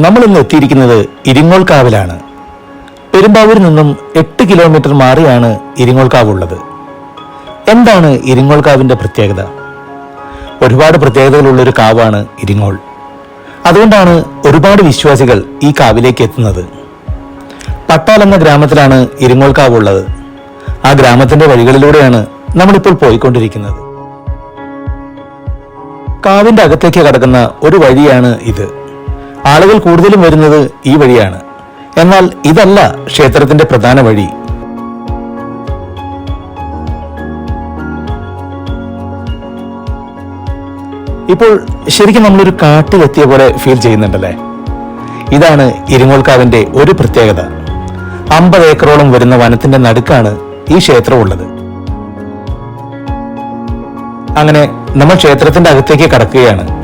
നമ്മൾ ഇന്ന് എത്തിയിരിക്കുന്നത് ഇരിങ്ങോൾക്കാവിലാണ്. പെരുമ്പാവൂരിൽ നിന്നും എട്ട് കിലോമീറ്റർ മാറിയാണ് ഇരിങ്ങോൾക്കാവ് ഉള്ളത്. എന്താണ് ഇരിങ്ങോൾക്കാവിന്റെ പ്രത്യേകത? ഒരുപാട് പ്രത്യേകതകളുള്ള ഒരു കാവാണ് ഇരിങ്ങോൾ. അതുകൊണ്ടാണ് ഒരുപാട് വിശ്വാസികൾ ഈ കാവിലേക്ക് എത്തുന്നത്. പട്ടാൽ എന്ന ഗ്രാമത്തിലാണ് ഇരിങ്ങോൾക്കാവ് ഉള്ളത്. ആ ഗ്രാമത്തിന്റെ വഴികളിലൂടെയാണ് നമ്മളിപ്പോൾ പോയിക്കൊണ്ടിരിക്കുന്നത്. കാവിന്റെ അകത്തേക്ക് കടക്കുന്ന ഒരു വഴിയാണ് ഇത്. ആളുകൾ കൂടുതലും വരുന്നത് ഈ വഴിയാണ്. എന്നാൽ ഇതല്ല ക്ഷേത്രത്തിന്റെ പ്രധാന വഴി. ഇപ്പോൾ ശരിക്കും നമ്മളൊരു കാട്ടിലെത്തിയ പോലെ ഫീൽ ചെയ്യുന്നുണ്ടല്ലേ? ഇതാണ് ഇരിങ്ങോൾക്കാവിന്റെ ഒരു പ്രത്യേകത. അമ്പത് ഏക്കറോളം വരുന്ന വനത്തിന്റെ നടുക്കാണ് ഈ ക്ഷേത്രം ഉള്ളത്. അങ്ങനെ നമ്മൾ ക്ഷേത്രത്തിന്റെ അകത്തേക്ക് കടക്കുകയാണ്.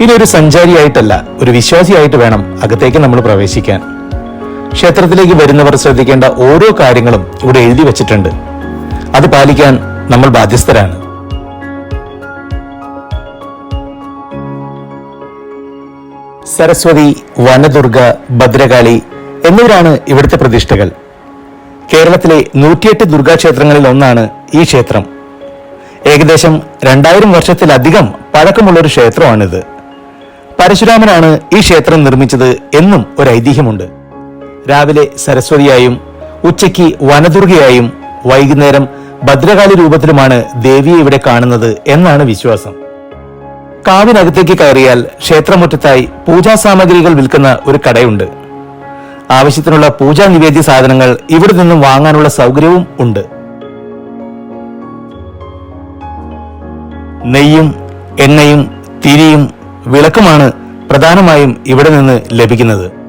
ഇനി ഒരു സഞ്ചാരിയായിട്ടല്ല ഒരു വിശ്വാസിയായിട്ട് വേണം അകത്തേക്ക് നമ്മൾ പ്രവേശിക്കാൻ. ക്ഷേത്രത്തിലേക്ക് വരുന്നവർ ശ്രദ്ധിക്കേണ്ട ഓരോ കാര്യങ്ങളും ഇവിടെ എഴുതി വച്ചിട്ടുണ്ട്. അത് പാലിക്കാൻ നമ്മൾ ബാധ്യസ്ഥരാണ്. സരസ്വതി വനദുർഗ ഭദ്രകാളി എന്നിവരാണ് ഇവിടുത്തെ പ്രതിഷ്ഠകൾ. കേരളത്തിലെ നൂറ്റിയെട്ട് ദുർഗാക്ഷേത്രങ്ങളിൽ ഒന്നാണ് ഈ ക്ഷേത്രം. ഏകദേശം രണ്ടായിരം വർഷത്തിലധികം പഴക്കമുള്ള ഒരു ക്ഷേത്രമാണിത്. പരശുരാമനാണ് ഈ ക്ഷേത്രം നിർമ്മിച്ചത് എന്നും ഒരു ഐതിഹ്യമുണ്ട്. രാവിലെ സരസ്വതിയായും ഉച്ചയ്ക്ക് വനദുർഗയായും വൈകുന്നേരം ഭദ്രകാളി രൂപത്തിലുമാണ് ദേവിയെ ഇവിടെ കാണുന്നത് എന്നാണ് വിശ്വാസം. കാവിനകത്തേക്ക് കയറിയാൽ ക്ഷേത്രമുറ്റത്തായി പൂജാ സാമഗ്രികൾ വിൽക്കുന്ന ഒരു കടയുണ്ട്. ആവശ്യത്തിനുള്ള പൂജാ നിവേദ്യ സാധനങ്ങൾ ഇവിടെ നിന്നും വാങ്ങാനുള്ള സൗകര്യവും ഉണ്ട്. നെയ്യും എണ്ണയും തിരിയും വിളക്കുമാണ് പ്രധാനമായും ഇവിടെ നിന്ന് ലഭിക്കുന്നത്.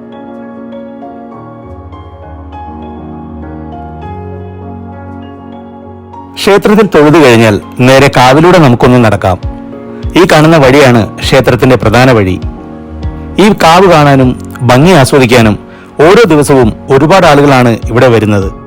ക്ഷേത്രത്തിൽ തൊഴുതു കഴിഞ്ഞാൽ നേരെ കാവിലൂടെ നമുക്കൊന്ന് നടക്കാം. ഈ കാണുന്ന വഴിയാണ് ക്ഷേത്രത്തിന്റെ പ്രധാന വഴി. ഈ കാവ് കാണാനും ഭംഗി ആസ്വദിക്കാനും ഓരോ ദിവസവും ഒരുപാട് ആളുകളാണ് ഇവിടെ വരുന്നത്.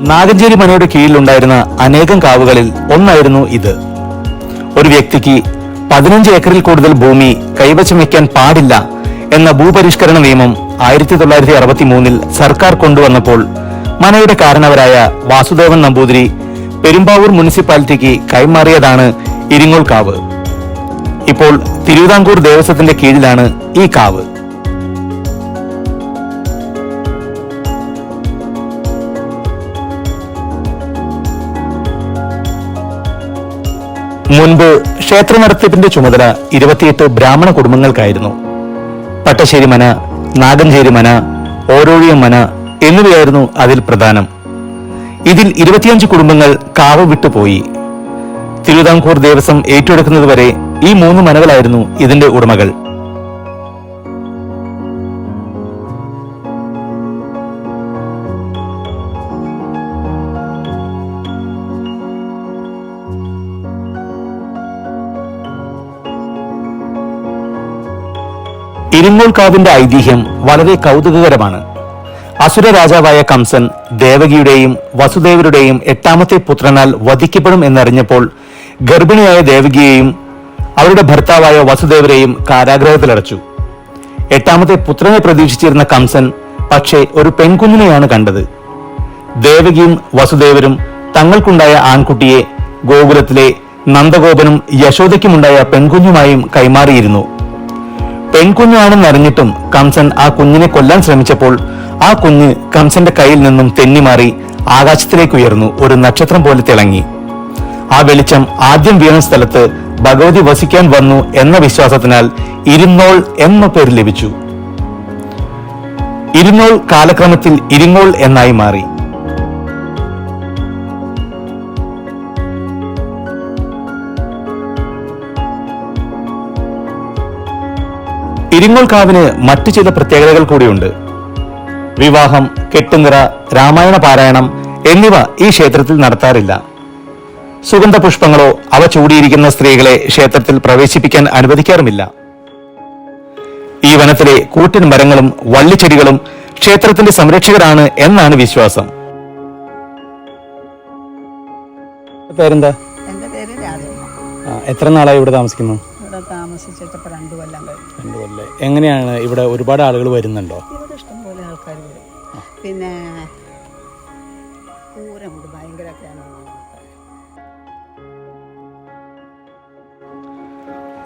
നാഗഞ്ചേരി മനയുടെ കീഴിലുണ്ടായിരുന്ന അനേകം കാവുകളിൽ ഒന്നായിരുന്നു ഇത്. ഒരു വ്യക്തിക്ക് പതിനഞ്ച് ഏക്കറിൽ കൂടുതൽ ഭൂമി കൈവശം വയ്ക്കാൻ പാടില്ല എന്ന ഭൂപരിഷ്കരണ നിയമം ആയിരത്തി തൊള്ളായിരത്തി അറുപത്തി മൂന്നിൽ സർക്കാർ കൊണ്ടുവന്നപ്പോൾ മനയുടെ കാരണവരായ വാസുദേവൻ നമ്പൂതിരി പെരുമ്പാവൂർ മുനിസിപ്പാലിറ്റിക്ക് കൈമാറിയതാണ് ഇരിങ്ങോൾ കാവ്. ഇപ്പോൾ തിരുവിതാംകൂർ ദേവസ്വത്തിന്റെ കീഴിലാണ് ഈ കാവ്. മുൻപ് ക്ഷേത്ര നടത്തിപ്പിന്റെ ചുമതല ഇരുപത്തിയെട്ട് ബ്രാഹ്മണ കുടുംബങ്ങൾക്കായിരുന്നു. പട്ടശ്ശേരി മന നാഗഞ്ചേരി മന ഓരോഴിയം മന എന്നിവയായിരുന്നു അതിൽ പ്രധാനം. ഇതിൽ ഇരുപത്തിയഞ്ച് കുടുംബങ്ങൾ കാവ് വിട്ടുപോയി തിരുവിതാംകൂർ ദേവസ്വം ഏറ്റെടുക്കുന്നതുവരെ ഈ മൂന്ന് മനകളായിരുന്നു ഇതിന്റെ ഉടമകൾ. ഇരിങ്ങോൾക്കാവിന്റെ ഐതിഹ്യം വളരെ കൗതുകകരമാണ്. അസുര രാജാവായ കംസൻ ദേവകിയുടെയും വസുദേവരുടെയും എട്ടാമത്തെ പുത്രനാൽ വധിക്കപ്പെടും എന്നറിഞ്ഞപ്പോൾ ഗർഭിണിയായ ദേവകിയെയും അവരുടെ ഭർത്താവായ വസുദേവരെയും കാരാഗ്രഹത്തിലടച്ചു. എട്ടാമത്തെ പുത്രനെ പ്രതീക്ഷിച്ചിരുന്ന കംസൻ പക്ഷേ ഒരു പെൺകുഞ്ഞിനെയാണ് കണ്ടത്. ദേവകിയും വസുദേവരും തങ്ങൾക്കുണ്ടായ ആൺകുട്ടിയെ ഗോകുലത്തിലെ നന്ദഗോപനും യശോദയ്ക്കുമുണ്ടായ പെൺകുഞ്ഞുമായും കൈമാറിയിരുന്നു. പെൺകുഞ്ഞാണെന്നറിഞ്ഞിട്ടും കംസൻ ആ കുഞ്ഞിനെ കൊല്ലാൻ ശ്രമിച്ചപ്പോൾ ആ കുഞ്ഞ് കംസന്റെ കയ്യിൽ നിന്നും തെന്നിമാറി ആകാശത്തിലേക്ക് ഉയർന്നു ഒരു നക്ഷത്രം പോലെ തിളങ്ങി. ആ വെളിച്ചം ആദ്യം വീണ സ്ഥലത്ത് ഭഗവതി വസിക്കാൻ വന്നു എന്ന വിശ്വാസത്തിനാൽ ഇരുന്നോൾ എന്ന പേര് ലഭിച്ചു. ഇരുന്നോൾ കാലക്രമത്തിൽ ഇരിങ്ങോൾ എന്നായി മാറി. ഇരിങ്ങോൾ കാവിന് മറ്റു ചില പ്രത്യേകതകൾ കൂടിയുണ്ട്. വിവാഹം കെട്ടുനിറ രാമായണ പാരായണം എന്നിവ ഈ ക്ഷേത്രത്തിൽ നടത്താറില്ല. സുഗന്ധ പുഷ്പങ്ങളോ അവ ചൂടിയിരിക്കുന്ന സ്ത്രീകളെ ക്ഷേത്രത്തിൽ പ്രവേശിപ്പിക്കാൻ അനുവദിക്കാറുമില്ല. ഈ വനത്തിലെ കൂറ്റൻ മരങ്ങളും വള്ളിച്ചെടികളും ക്ഷേത്രത്തിന്റെ സംരക്ഷകരാണ് എന്നാണ് വിശ്വാസം. പേരെന്താ? എത്ര നാളായി ഇവിടെ താമസിക്കുന്നു? താമസിച്ചിട്ട് ഇപ്പോൾ രണ്ട് കൊല്ലം കഴിഞ്ഞു. രണ്ട് കൊല്ലം. എങ്ങനെയാണ് ഇവിടെ ഒരുപാട് ആളുകൾ വരുന്നുണ്ടോ? ഇവിടെ ഇഷ്ടംപോലെ ആൾക്കാർ വരും. പിന്നെ പൂരമുണ്ട് ഭയങ്കര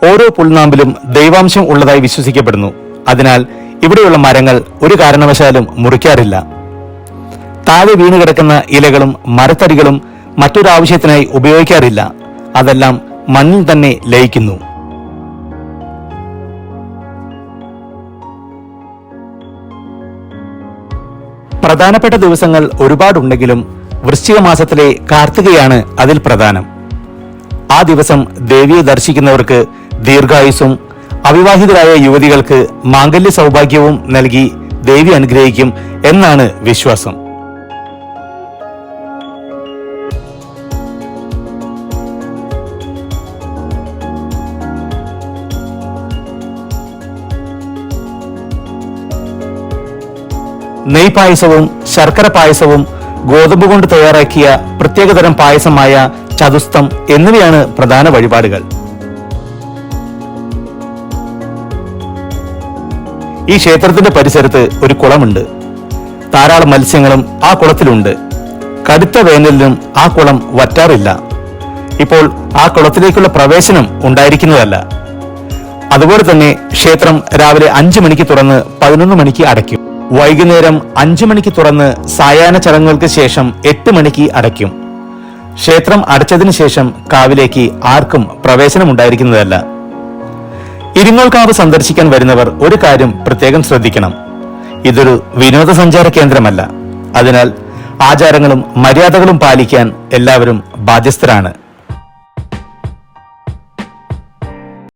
ഓരോ പുൽനാമ്പിലും ദൈവാംശം ഉള്ളതായി വിശ്വസിക്കപ്പെടുന്നു. അതിനാൽ ഇവിടെയുള്ള മരങ്ങൾ ഒരു കാരണവശാലും മുറിക്കാറില്ല. താഴെ വീണ് കിടക്കുന്ന ഇലകളും മരത്തടികളും മറ്റൊരാവശ്യത്തിനായി ഉപയോഗിക്കാറില്ല. അതെല്ലാം മണ്ണിൽ തന്നെ ലയിക്കുന്നു. പ്രധാനപ്പെട്ട ദിവസങ്ങൾ ഒരുപാടുണ്ടെങ്കിലും വൃശ്ചിക മാസത്തിലെ കാർത്തികയാണ് അതിൽ പ്രധാനം. ആ ദിവസം ദേവിയെ ദർശിക്കുന്നവർക്ക് ദീർഘായുസും അവിവാഹിതരായ യുവതികൾക്ക് മാംഗല്യ സൗഭാഗ്യവും നൽകി ദേവി അനുഗ്രഹിക്കും എന്നാണ് വിശ്വാസം. നെയ് പായസവും ശർക്കര പായസവും ഗോതമ്പ് കൊണ്ട് തയ്യാറാക്കിയ പ്രത്യേകതരം പായസമായ ചതുസ്തം എന്നിവയാണ് പ്രധാന വഴിപാടുകൾ. ഈ ക്ഷേത്രത്തിന്റെ പരിസരത്ത് ഒരു കുളമുണ്ട്. ധാരാളം മത്സ്യങ്ങളും ആ കുളത്തിലുണ്ട്. കടുത്ത വേനലിനും ആ കുളം വറ്റാറില്ല. ഇപ്പോൾ ആ കുളത്തിലേക്കുള്ള പ്രവേശനം ഉണ്ടായിരിക്കുന്നതല്ല. അതുപോലെ തന്നെ ക്ഷേത്രം രാവിലെ അഞ്ചു മണിക്ക് തുറന്ന് പതിനൊന്ന് മണിക്ക് അടയ്ക്കും. വൈകുന്നേരം അഞ്ചു മണിക്ക് തുറന്ന് സായാഹ്ന ചടങ്ങുകൾക്ക് ശേഷം എട്ട് മണിക്ക് അടയ്ക്കും. ക്ഷേത്രം അടച്ചതിനു ശേഷം കാവിലേക്ക് ആർക്കും പ്രവേശനം ഉണ്ടായിരിക്കുന്നതല്ല ഇരിങ്ങോൾക്കാവ് സന്ദർശിക്കാൻ വരുന്നവർ ഒരു കാര്യം പ്രത്യേകം ശ്രദ്ധിക്കണം. ഇതൊരു വിനോദസഞ്ചാര കേന്ദ്രമല്ല. അതിനാൽ ആചാരങ്ങളും മര്യാദകളും പാലിക്കാൻ എല്ലാവരും ബാധ്യസ്ഥരാണ്.